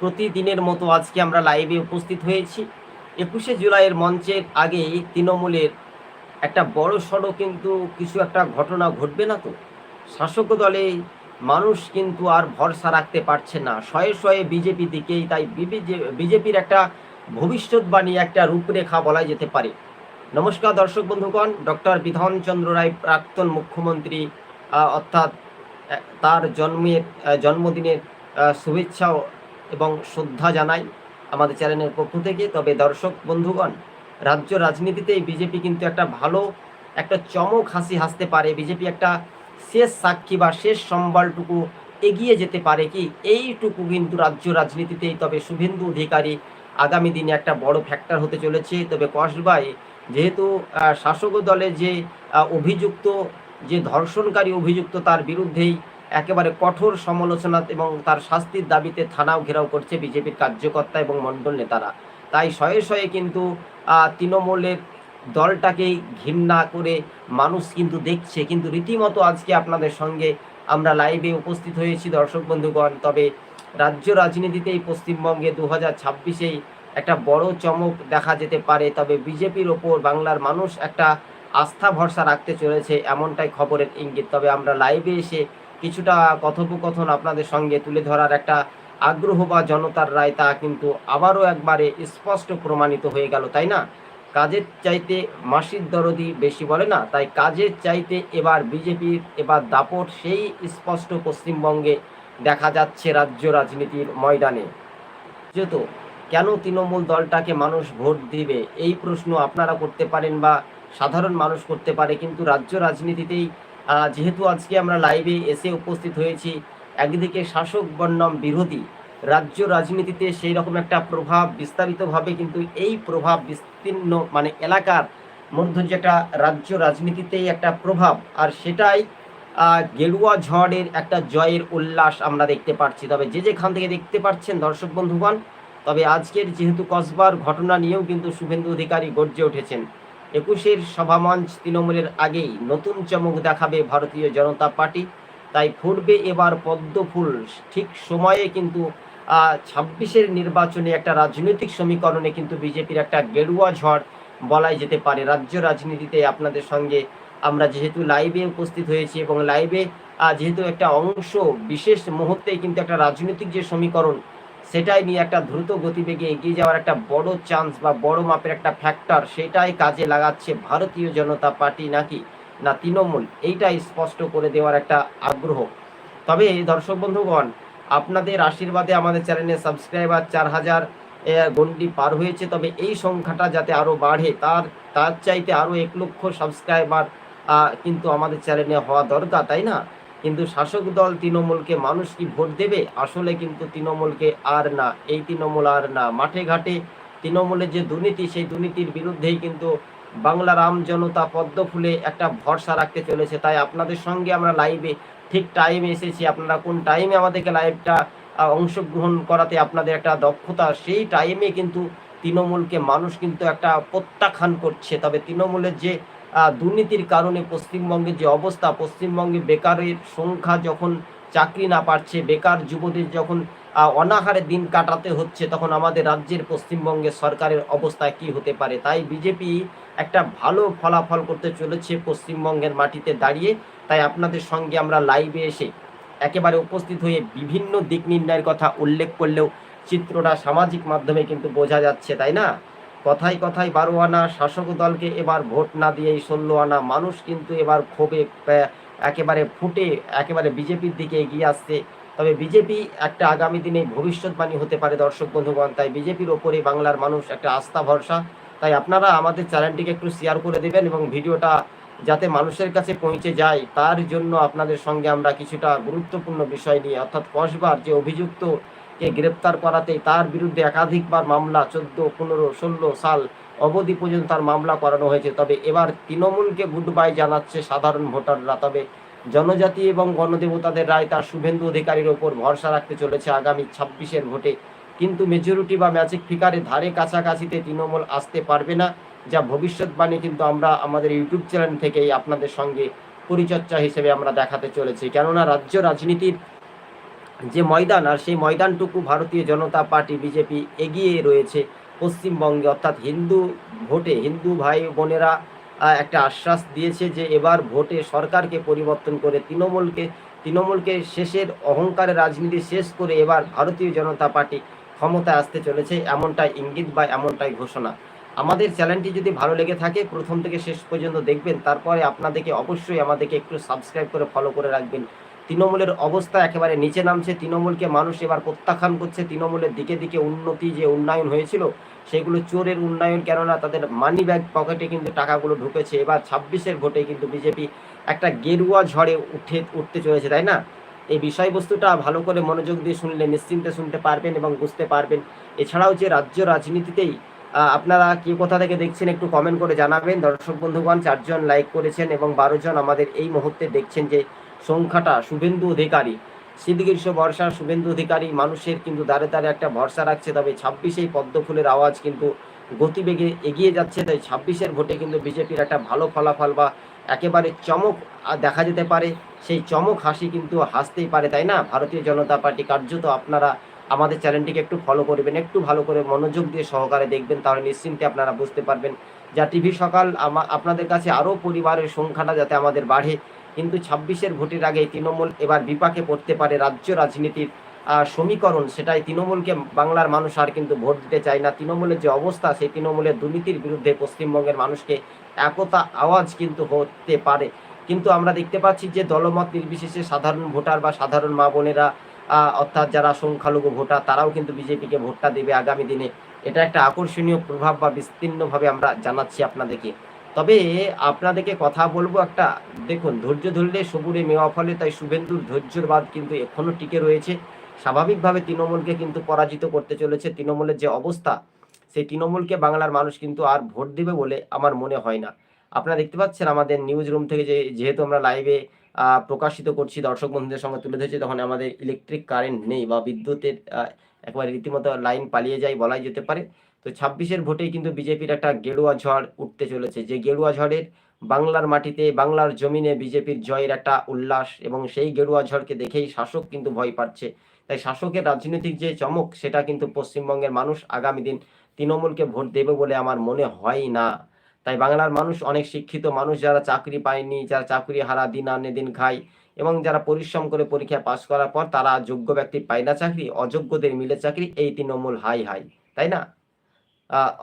প্রতিদিনের মতো আজকে আমরা লাইভে উপস্থিত হয়েছি। একুশে জুলাইয়ের মঞ্চের আগেই তৃণমূলের একটা বড় সড়ো কিন্তু কিছু একটা ঘটনা ঘটবে না তো? শাসক দলে মানুষ কিন্তু আর ভরসা রাখতে পারছে না। শয়ে শয়ে বিজেপি দিকেই তাই বিজেপির একটা ভবিষ্যৎবাণী, একটা রূপরেখা বলা যেতে পারে। নমস্কার দর্শক বন্ধুগণ, ডক্টর বিধানচন্দ্র রায়, প্রাক্তন মুখ্যমন্ত্রী অর্থাৎ তার জন্মের জন্মদিনের শুভেচ্ছা এবং শ্রদ্ধা জানাই আমাদের চ্যানেলের পক্ষ থেকে। তবে দর্শক, বন্ধুগণ, রাজ্য রাজনীতিতে বিজেপি কিন্তু একটা ভালো, একটা চমক হাসি হাসতে পারে। বিজেপি একটা শেষ সাক্ষী বা শেষ সম্বলটুকু এগিয়ে যেতে পারে কি? এইটুকু কিন্তু রাজ্য রাজনীতিতেই। তবে শুভেন্দু অধিকারী আগামী দিনে একটা বড় ফ্যাক্টর হতে চলেছে। তবে কসবাই যেহেতু শাসক দলে যে অভিযুক্ত, যে ধর্ষণকারী অভিযুক্ত তার বিরুদ্ধেই একেবারে কঠোর সমালোচনা এবং তার শাস্তির দাবিতে থানাও ঘেরাও করছে বিজেপির কার্যকর্তা এবং মণ্ডল নেতারা। তাই শয়ে শয়ে কিন্তু তৃণমূলের দলটাকেই ঘৃণা করে মানুষ কিন্তু দেখছে। কিন্তু রীতিমতো আজকে আপনাদের সঙ্গে আমরা লাইভে উপস্থিত হয়েছি দর্শক বন্ধুগণ। তবে রাজ্য রাজনীতিতে এই পশ্চিমবঙ্গে দু হাজার ছাব্বিশেই একটা বড় চমক দেখা যেতে পারে। তবে বিজেপির ওপর বাংলার মানুষ একটা আস্থা ভরসা রাখতে চলেছে এমনটাই খবরের ইঙ্গিত। তবে আমরা লাইভে এসে কিছুটা কথোপকথন আপনাদের সঙ্গে তুলে ধরার একটা আগ্রহ বা জনতার রায় তা কিন্তু আবারও একবারে স্পষ্ট প্রমাণিত হয়ে গেল, তাই না? কাজের চাইতে মাসির দরদি বেশি বলে না, তাই কাজের চাইতে এবার বিজেপির এবার দাপট সেই স্পষ্ট পশ্চিমবঙ্গে দেখা যাচ্ছে রাজ্য রাজনীতির ময়দানে। যেহেতু কেন তৃণমূল দলটাকে মানুষ ভোট দিবে? এই প্রশ্ন আপনারা করতে পারেন বা সাধারণ মানুষ করতে পারে, কিন্তু রাজ্য রাজনীতিতেই যেহেতু আজকে আমরা লাইভে এসে উপস্থিত হয়েছি, একদিকে শাসক বন্যম বিরোধী, রাজ্য রাজনীতিতে সেই রকম একটা প্রভাব, বিস্তারিতভাবে কিন্তু এই প্রভাব বিস্তীর্ণ মানে এলাকার মধ্যে যেটা রাজ্য রাজনীতিতেই একটা প্রভাব, আর সেটাই গেরুয়া ঝড়ের একটা জয়ের উল্লাস আমরা দেখতে পাচ্ছি। তবে যে যেখান থেকে দেখতে পাচ্ছেন দর্শক বন্ধুগণ, তবে আজকের যেহেতু কসবার ঘটনা নিয়েও কিন্তু শুভেন্দু অধিকারী গর্জে উঠেছেন। একুশের সভামঞ্চ তৃণমূলের আগেই নতুন চমক দেখাবে ভারতীয় জনতা পার্টি। তাই ফুটবে এবার পদ্ম ফুল। ঠিক সময়ে কিন্তু ছাব্বিশের নির্বাচনে একটা রাজনৈতিক সমীকরণে কিন্তু বিজেপির একটা গেরুয়া ঝড় বলাই যেতে পারে। রাজ্য রাজনীতিতে আপনাদের সঙ্গে আমরা যেহেতু লাইভে উপস্থিত হয়েছি এবং লাইভে যেহেতু একটা অংশ বিশেষ মুহূর্তে কিন্তু একটা রাজনৈতিক যে সমীকরণ সেটাই নিয়ে একটা দ্রুত গতিবেগে এগিয়ে যাওয়ার একটা বড় চান্স বা বড় মাপের একটা ফ্যাক্টর সেটাই কাজে লাগাচ্ছে ভারতীয় জনতা পার্টি নাকি? না, তৃণমূল, এইটাই স্পষ্ট করে দেওয়ার একটা আগ্রহ। তবে দর্শক বন্ধুগণ, আপনাদের আশীর্বাদে আমাদের চ্যানেলে সাবস্ক্রাইবার চার হাজার গন্ডি পার হয়েছে। তবে এই সংখ্যাটা যাতে আরও বাড়ে, তার তার চাইতে আরও এক লক্ষ সাবস্ক্রাইবার কিন্তু আমাদের চ্যানেলে হওয়া দরকার, তাই না? কিন্তু শাসক দল তৃণমূলকে মানুষ কি ভোট দেবে? আসলে কিন্তু তৃণমূলকে আর না, এই তৃণমূল আর না। মাঠে ঘাটে তৃণমূলের যে দুর্নীতি, সেই দুর্নীতির বিরুদ্ধেই কিন্তু বাংলার আম জনতা পদ্ম ফুলে একটা ভরসা রাখতে চলেছে। তাই আপনাদের সঙ্গে আমরা লাইভে ঠিক টাইমে এসেছি। আপনারা কোন টাইমে আমাদেরকে লাইভটা অংশগ্রহণ করাতে আপনাদের একটা দক্ষতা, সেই টাইমে কিন্তু তৃণমূলকে মানুষ কিন্তু একটা প্রত্যাখ্যান করছে। তবে তৃণমূলের যে দুর্নীতির কারণে পশ্চিমবঙ্গের যে অবস্থা, পশ্চিমবঙ্গে বেকারের সংখ্যা যখন চাকরি না পাচ্ছে, বেকার যুবদের যখন অনাহারে দিন কাটাতে হচ্ছে, তখন আমাদের রাজ্যের পশ্চিমবঙ্গের সরকারের অবস্থা কি হতে পারে? তাই বিজেপি একটা ভালো ফলাফল করতে চলেছে পশ্চিমবঙ্গের মাটিতে দাঁড়িয়ে। তাই আপনাদের সঙ্গে আমরা লাইভে এসে একেবারে উপস্থিত হয়ে বিভিন্ন দিক নির্ণয়ের কথা উল্লেখ করলেও চিত্রটা সামাজিক মাধ্যমে কিন্তু বোঝা যাচ্ছে, তাই না? কথায় কথায় বারো আনা শাসক দলকে এবার ভোট না দিয়েই ষোলো আনা মানুষ কিন্তু এবার ক্ষোভে একেবারে ফুটে, একেবারে বিজেপির দিকে এগিয়ে আসছে। তবে বিজেপি একটা আগামী দিনে ভবিষ্যৎবাণী হতে পারে দর্শক বন্ধুগণ। তাই বিজেপির ওপরে বাংলার মানুষ একটা আস্থা, ভরসা। তাই আপনারা আমাদের চ্যানেলটিকে একটু শেয়ার করে দেবেন এবং ভিডিওটা যাতে মানুষের কাছে পৌঁছে যায়, তার জন্য আপনাদের সঙ্গে আমরা কিছুটা গুরুত্বপূর্ণ বিষয় নিয়ে, অর্থাৎ কসবার যে অভিযুক্ত কে গ্রেপ্তার করাতে তার বিরুদ্ধে একাধিকবার মামলা চোদ্দ, পনেরো, ষোলো সাল অবধি পর্যন্ত তার মামলা করানো হয়েছে। তবে এবার তৃণমূলকে গুড বাই জানাচ্ছে সাধারণ ভোটাররা। তবে জনজাতি এবং গণদেবতাদের রায় তার শুভেন্দু অধিকারীর ওপর ভরসা রাখতে চলেছে আগামী ছাব্বিশের ভোটে। কিন্তু মেজরিটি বা ম্যাজিক ফিকারে ধারে কাছাকাছিতে তৃণমূল আসতে পারবে না, যা ভবিষ্যৎবাণী কিন্তু আমরা আমাদের ইউটিউব চ্যানেল থেকেই আপনাদের সঙ্গে পরিচর্যা হিসেবে আমরা দেখাতে চলেছি। কেননা রাজ্য রাজনীতির যে ময়দান আর সেই ময়দানটুকু ভারতীয় জনতা পার্টি, বিজেপি এগিয়ে রয়েছে পশ্চিমবঙ্গে। অর্থাৎ হিন্দু ভোটে হিন্দু ভাই বোনেরা একটা আশ্বাস দিয়েছে যে এবার ভোটে সরকারকে পরিবর্তন করে তৃণমূলকে তৃণমূলকে শেষের অহংকারের রাজনীতি শেষ করে এবার ভারতীয় জনতা পার্টি ক্ষমতায় আসতে চলেছে, এমনটাই ইঙ্গিত বা এমনটাই ঘোষণা। আমাদের চ্যানেলটি যদি ভালো লেগে থাকে, প্রথম থেকে শেষ পর্যন্ত দেখবেন। তারপরে আপনাদেরকে অবশ্যই আমাদেরকে একটু সাবস্ক্রাইব করে ফলো করে রাখবেন। তৃণমূলের অবস্থা একেবারে নিচে নামছে। তৃণমূলকে মানুষ এবার প্রত্যাখ্যান করছে। তৃণমূলের দিকে দিকে উন্নতি যে উন্নয়ন হয়েছিল, সেগুলো চোরের উন্নয়ন, কেননা তাদের মানি ব্যাগ পকেটে কিন্তু টাকাগুলো ঢুকেছে। এবার ছাব্বিশের ভোটে কিন্তু বিজেপি একটা গেরুয়া ঝড়ে উঠে, উঠতে চলেছে, তাই না? এই বিষয়বস্তুটা ভালো করে মনোযোগ দিয়ে শুনলে নিশ্চিন্তে শুনতে পারবেন এবং বুঝতে পারবেন। এছাড়াও যে রাজ্য রাজনীতিতেই আপনারা কি কোথা থেকে দেখছেন একটু কমেন্ট করে জানাবেন। দর্শক বন্ধুগণ, চারজন লাইক করেছেন এবং বারো জন আমাদের এই মুহূর্তে দেখছেন যে সংখ্যাটা শুভেন্দু অধিকারী। শীত গ্রীষ্ম বর্ষা শুভেন্দু অধিকারী, মানুষের কিন্তু দাঁড়ে দাঁড়ে একটা ভরসা রাখছে, তবে ছাব্বিশেই পদ্ম ফুলের আওয়াজ কিন্তু গতিবেগে এগিয়ে যাচ্ছে, তাই ছাব্বিশের ভোটে কিন্তু বিজেপির একটা ভালো ফলাফল বা একেবারে চমক দেখা যেতে পারে। সেই চমক হাসি কিন্তু হাসতেই পারে, তাই না? ভারতীয় জনতা পার্টি কার্যত আপনারা আমাদের চ্যানেলটিকে একটু ফলো করবেন, একটু ভালো করে মনোযোগ দিয়ে সহকারে দেখবেন, তাহলে নিশ্চিন্তে আপনারা বুঝতে পারবেন। যা টিভি সকাল আপনাদের কাছে আরও পরিবারের সংখ্যাটা যাতে আমাদের বাড়ে কিন্তু ছাব্বিশের ভোটের আগে তৃণমূল এবার বিপাকে পড়তে পারে রাজ্য রাজনীতির সমীকরণ, সেটাই তৃণমূলকে বাংলার মানুষ আর কিন্তু ভোট দিতে চায় না। তৃণমূলের যে অবস্থা, সেই তৃণমূলের দুর্নীতির বিরুদ্ধে পশ্চিমবঙ্গের মানুষকে একতা আওয়াজ কিন্তু হতে পারে। কিন্তু আমরা দেখতে পাচ্ছি যে দলমত নির্বিশেষে সাধারণ ভোটার বা সাধারণ মা বোনেরা অর্থাৎ যারা সংখ্যালঘু ভোটার, তারাও কিন্তু বিজেপিকে ভোটটা দেবে আগামী দিনে। এটা একটা আকর্ষণীয় প্রভাব বা বিস্তীর্ণভাবে আমরা জানাচ্ছি আপনাদেরকে। তবে আপনাদেরকে কথা বলব একটা, দেখুন, ধৈর্য ধরলে সবুরে মেওয়া ফলে, তাই শুভেন্দুর ধৈর্যের বাদ কিন্তু এখনও টিকে রয়েছে। স্বাভাবিকভাবে তৃণমূলকে কিন্তু পরাজিত করতে চলেছে। তৃণমূলের যে অবস্থা, সেই তৃণমূলকে বাংলার মানুষ কিন্তু আর ভোট দেবে বলে আমার মনে হয় না। আপনারা দেখতে পাচ্ছেন আমাদের নিউজ রুম থেকে যে, যেহেতু আমরা লাইভে প্রকাশিত করছি, দর্শক বন্ধুদের সঙ্গে তুলে ধরছি, তখন আমাদের ইলেকট্রিক কারেন্ট নেই বা বিদ্যুতের একবার রীতিমতো লাইন পালিয়ে যায় বলাই যেতে পারে। তো ছাব্বিশের ভোটেই কিন্তু বিজেপির একটা গেরুয়া ঝড় উঠতে চলেছে। যে গেরুয়া ঝড়ের বাংলার মাটিতে, বাংলার জমিনে বিজেপির জয়ের একটা উল্লাস এবং সেই গেরুয়া ঝড়কে দেখেই শাসক কিন্তু ভয় পাচ্ছে। তাই শাসকের রাজনৈতিক যে চমক, সেটা কিন্তু পশ্চিমবঙ্গের মানুষ আগামী দিন তৃণমূলকে ভোট দেবে বলে আমার মনে হয় না। তাই বাংলার মানুষ, অনেক শিক্ষিত মানুষ যারা চাকরি পায়নি, যারা চাকরি হারা দিন আনে দিন খায় এবং যারা পরিশ্রম করে পরীক্ষায় পাশ করার পর তারা যোগ্য ব্যক্তি পায় না চাকরি, অযোগ্যদের মিলে চাকরি, এই তৃণমূল হাই হাই, তাই না?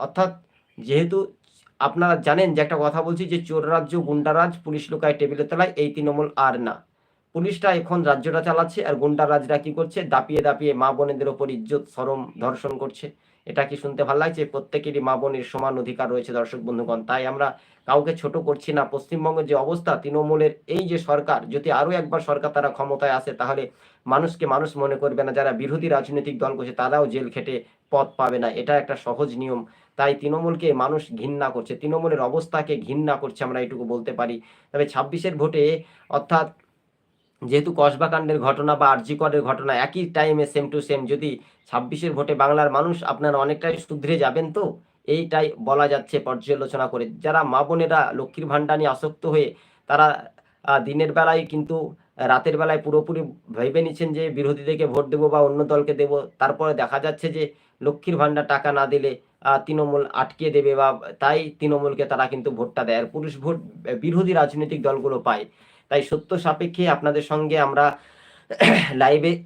অর্থাৎ যেহেতু আপনারা জানেন যে একটা কথা বলছি যে চোর রাজ্য গুন্ডারাজ পুলিশ লোকায় টেবিলে তলায়, এই তৃণমূল আর না। পুলিশটা এখন রাজ্যটা চালাচ্ছে আর গুন্ডা রাজরা কি করছে? দাপিয়ে দাপিয়ে মা বোনেদের ওপর ইজ্জত, সরম ধর্ষণ করছে। এটা কি শুনতে ভালো লাগছে? প্রত্যেকেরই মা বোনের সমান অধিকার রয়েছে, দর্শক বন্ধুগণ। তাই আমরা কাউকে ছোট করছি না। পশ্চিমবঙ্গের যে অবস্থা, তৃণমূলের এই যে সরকার, যদি আরও একবার সরকার তারা ক্ষমতায় আসে, তাহলে মানুষকে মানুষ মনে করবে না। যারা বিরোধী রাজনৈতিক দল করছে, তারাও জেল খেটে পথ পাবে না। এটা একটা সহজ নিয়ম। তাই তৃণমূলকে মানুষ ঘৃণা করছে। তৃণমূলের অবস্থাকে ঘৃণা করছে, আমরা এটুকু বলতে পারি। তবে ছাব্বিশের ভোটে অর্থাৎ যেহেতু কসবাকাণ্ডের ঘটনা বা আরজিকরের ঘটনা একই টাইমে সেম টু সেম যদি ছাব্বিশের ভোটে বাংলার মানুষ আপনারা অনেকটাই শুধরে যাবেন তো? এইটাই বলা যাচ্ছে পর্যালোচনা করে। যারা মা বোনেরা লক্ষ্মীর ভাণ্ডার নিয়ে আসক্ত হয়ে তারা দিনের বেলায় কিন্তু, রাতের বেলায় পুরোপুরি ভেবে নিচ্ছেন যে বিরোধীদেরকে ভোট দেবো বা অন্য দলকে দেবো। তারপরে দেখা যাচ্ছে যে লক্ষ্মীর ভাণ্ডার টাকা না দিলে তৃণমূল আটকে দেবে বা তাই তৃণমূলকে তারা কিন্তু ভোটটা দেয়। আর পুরুষ ভোট বিরোধী রাজনৈতিক দলগুলো পায়। তাই সত্য সাপেক্ষে আপনাদের সঙ্গে আমরা লাইভে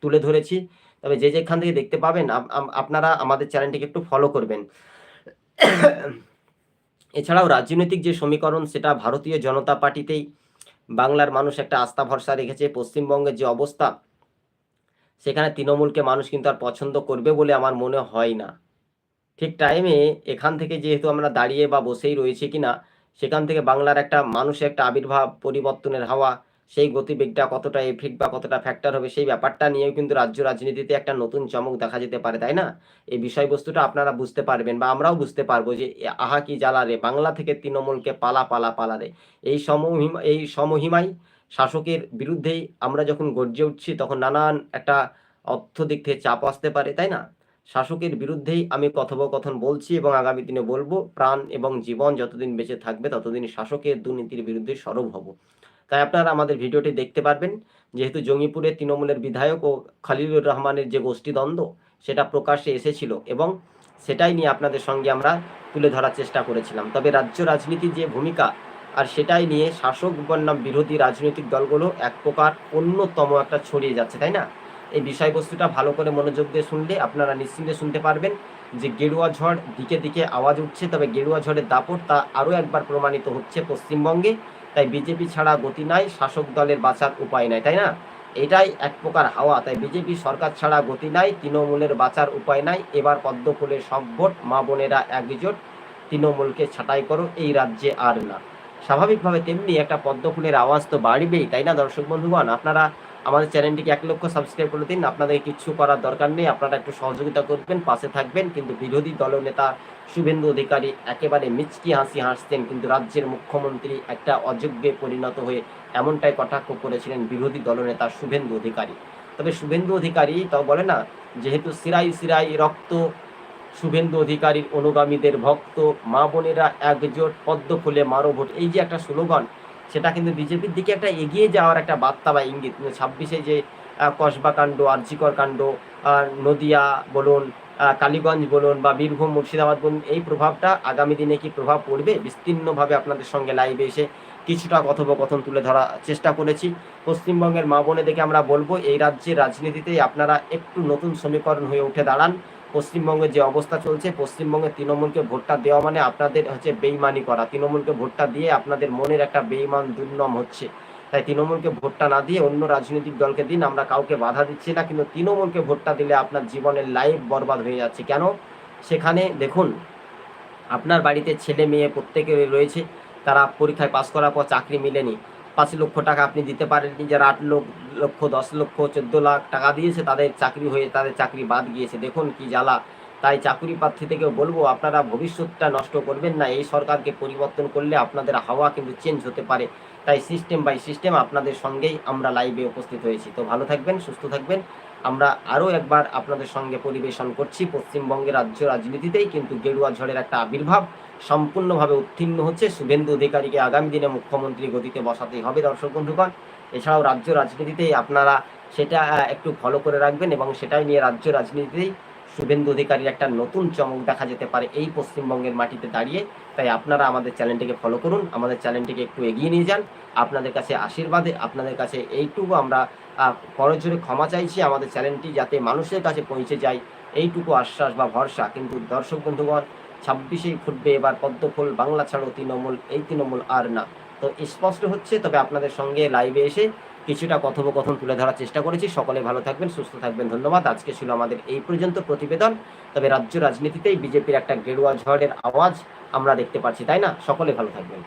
তুলে ধরেছি। তবে যে যেখান থেকে দেখতে পাবেন, আপ- আপ- আপনারা আমাদের চ্যানেলটিকে একটু ফলো করবেন। এছাড়াও রাজনৈতিক যে সমীকরণ, সেটা ভারতীয় জনতা পার্টিতেই বাংলার মানুষ একটা আস্থা ভরসা রেখেছে। পশ্চিমবঙ্গের যে অবস্থা, সেখানে তৃণমূলকে মানুষ কিন্তু আর পছন্দ করবে বলে আমার মনে হয় না। ঠিক টাইমে এখান থেকে যেহেতু আমরা দাঁড়িয়ে বা বসেই রয়েছি কিনা সেখান থেকে বাংলার একটা মানুষের একটা আবির্ভাব, পরিবর্তনের হাওয়া, সেই গতিবেগটা কতটা এফেক্ট বা কতটা ফ্যাক্টর হবে সেই ব্যাপারটা নিয়েও কিন্তু রাজ্য রাজনীতিতে একটা নতুন চমক দেখা যেতে পারে, তাই না? এই বিষয়বস্তুটা আপনারা বুঝতে পারবেন বা আমরাও বুঝতে পারব যে আহা কি জ্বালা রে, বাংলা থেকে তৃণমূলকে পালা পালা পালা রে। এই সমহিমা, এই সমহিমায় শাসকের বিরুদ্ধেই আমরা যখন গর্জে উঠছি, তখন নানান একটা অর্থ দিক থেকে চাপ আসতে পারে, তাই না? শাসকের বিরুদ্ধেই আমি কথোপকথন বলছি এবং আগামী দিনে বলব, প্রাণ এবং জীবন যতদিন বেঁচে থাকবে ততদিন শাসকের দুর্নীতির বিরুদ্ধে সরব হব। তাই আপনারা আমাদের ভিডিওটি দেখতে পারবেন। যেহেতু জঙ্গিপুরে তৃণমূলের বিধায়ক ও খালিলুর রহমানের যে গোষ্ঠীদ্বন্দ্ব, সেটা প্রকাশ্যে এসেছিল এবং সেটাই নিয়ে আপনাদের সঙ্গে আমরা তুলে ধরার চেষ্টা করেছিলাম। তবে রাজ্য রাজনীতির যে ভূমিকা, আর সেটাই নিয়ে শাসক বনাম বিরোধী রাজনৈতিক দলগুলো এক প্রকার অন্যতম একটা ছড়িয়ে যাচ্ছে, তাই না? এই বিষয়বস্তুটা ভালো করে মনোযোগ দিয়ে শুনলে আপনারা নিশ্চিন্তে শুনতে পারবেন যে গেরুয়া ঝড় দিকে দিকে আওয়াজ উঠছে, তবে গেরুয়া ঝড়ের দাপট তা আরও একবার প্রমাণিত হচ্ছে পশ্চিমবঙ্গে। তাই বিজেপি ছাড়া গতি নাই, শাসক দলের বাঁচার উপায় নাই, তাই না? এটাই এক প্রকার হাওয়া, তাই বিজেপি সরকার ছাড়া গতি নাই, তৃণমূলের বাঁচার উপায় নাই। এবার পদ্ম ফুলের সব ভোট, মা বোনেরা একজোট, তৃণমূলকে ছাঁটাই করো, এই রাজ্যে আর না। স্বাভাবিকভাবে তেমনি একটা পদ্ম ফুলের আওয়াজ তো বাড়বেই, তাই না দর্শক বন্ধুগণ? আপনারা আমাদের চ্যানেলটিকে এক লক্ষ সাবস্ক্রাইব করে দিন। আপনাদের কিছু করার দরকার নেই, আপনারা একটু সহযোগিতা করবেন, পাশে থাকবেন। কিন্তু বিরোধী দলনেতা শুভেন্দু অধিকারী একেবারে মিচকি হাসি হাসতেন কিন্তু রাজ্যের মুখ্যমন্ত্রী একটা অযোগ্যে পরিণত হয়ে এমনটাই কটাক্ষ করেছিলেন বিরোধী দলনেতা শুভেন্দু অধিকারী। তবে শুভেন্দু অধিকারী তাও বলে না, যেহেতু সিরাই সিরাই রক্ত, শুভেন্দু অধিকারীর অনুগামীদের ভক্ত, মা বোনেরা একজোট, পদ্ম ফুলে মারো ভোট, এই যে একটা স্লোগান সেটা কিন্তু বিজেপির দিকে একটা এগিয়ে যাওয়ার একটা বার্তা বা ইঙ্গিত। ছাব্বিশে যে কসবা কাণ্ড, আর্জিকর কাণ্ড নদিয়া বলুন কালীগঞ্জ বলুন বা বীরভূম, মুর্শিদাবাদ বলুন, এই প্রভাবটা আগামী দিনে কি প্রভাব পড়বে? বিস্তীর্ণভাবে আপনাদের সঙ্গে লাইভে এসে কিছুটা কথোপকথন তুলে ধরার চেষ্টা করেছি। পশ্চিমবঙ্গের মা বোনে দেখে আমরা বলব, এই রাজ্যের রাজনীতিতে আপনারা একটু নতুন সমীকরণ হয়ে উঠে দাঁড়ান। পশ্চিমবঙ্গের যে অবস্থা চলছে পশ্চিমবঙ্গে তৃণমূলকে ভোটটা দেওয়া মানে আপনাদের হচ্ছে বেইমানি করা। তৃণমূলকে ভোটটা দিয়ে আপনাদের মনের একটা বেইমান দুর্নম হচ্ছে। তাই তৃণমূলকে ভোটটা না দিয়ে অন্য রাজনৈতিক দলকে দিন, আমরা কাউকে বাধা দিচ্ছি না, কিন্তু তৃণমূলকে ভোটটা দিলে আপনার জীবনের লাইফ বরবাদ হয়ে যাচ্ছে। কেন? সেখানে দেখুন, আপনার বাড়িতে ছেলে মেয়ে প্রত্যেকের রয়েছে, তারা পরীক্ষায় পাশ করার পর চাকরি মিলেনি। পাঁচ লক্ষ টাকা আপনি দিতে পারেননি যারা আট লক্ষ, দশ লক্ষ, চোদ্দ লাখ টাকা দিয়েছে, তাদের চাকরি হয়ে, তাদের চাকরি বাদ গিয়েছে। দেখুন কি জ্বালা। তাই চাকরি প্রার্থী থেকে বলব, আপনারা ভবিষ্যৎটা নষ্ট করবেন না। এই সরকারকে পরিবর্তন করলে আপনাদের হাওয়া কিন্তু চেঞ্জ হতে পারে। তাই সিস্টেম বাই সিস্টেম আপনাদের সঙ্গেই আমরা লাইভে উপস্থিত হয়েছি। তো ভালো থাকবেন, সুস্থ থাকবেন। আমরা আরও একবার আপনাদের সঙ্গে পরিবেশন করছি। পশ্চিমবঙ্গের রাজ্য রাজনীতিতেই কিন্তু গেরুয়া ঝড়ের একটা আবির্ভাব। সম্পূর্ণভাবে উত্তীর্ণ হচ্ছে। শুভেন্দু অধিকারীকে আগামী দিনে মুখ্যমন্ত্রী গতিতে বসাতেই হবে দর্শক বন্ধুগণ। এছাড়াও রাজ্য রাজনীতিতেই আপনারা সেটা একটু ফলো করে রাখবেন এবং সেটাই নিয়ে রাজ্য রাজনীতিতেই শুভেন্দু অধিকারীর একটা নতুন চমক দেখা যেতে পারে এই পশ্চিমবঙ্গের মাটিতে দাঁড়িয়ে। তাই আপনারা আমাদের চ্যানেলটিকে ফলো করুন, আমাদের চ্যানেলটিকে একটু এগিয়ে নিয়ে যান। আপনাদের কাছে আশীর্বাদে, আপনাদের কাছে এইটুকু আমরা করজোরে ক্ষমা চাইছি। আমাদের চ্যানেলটি যাতে মানুষের কাছে পৌঁছে যায়, এইটুকু আশ্বাস বা ভরসা। কিন্তু দর্শক বন্ধুগণ ছাব্বিশেই ফুটবে এবার পদ্মফুল, বাংলা ছাড়ো তৃণমূল, এই তৃণমূল আর না। তো স্পষ্ট হচ্ছে, তবে আপনাদের সঙ্গে লাইভে এসে কিছুটা কথোপকথন তুলে ধরার চেষ্টা করেছি। সকলে ভালো থাকবেন, সুস্থ থাকবেন, ধন্যবাদ। আজকে ছিল আমাদের এই পর্যন্ত প্রতিবেদন। তবে রাজ্য রাজনীতিতেই বিজেপির একটা গেরুয়া ঝড়ের আওয়াজ আমরা দেখতে পাচ্ছি, তাই না? সকলে ভালো থাকবেন।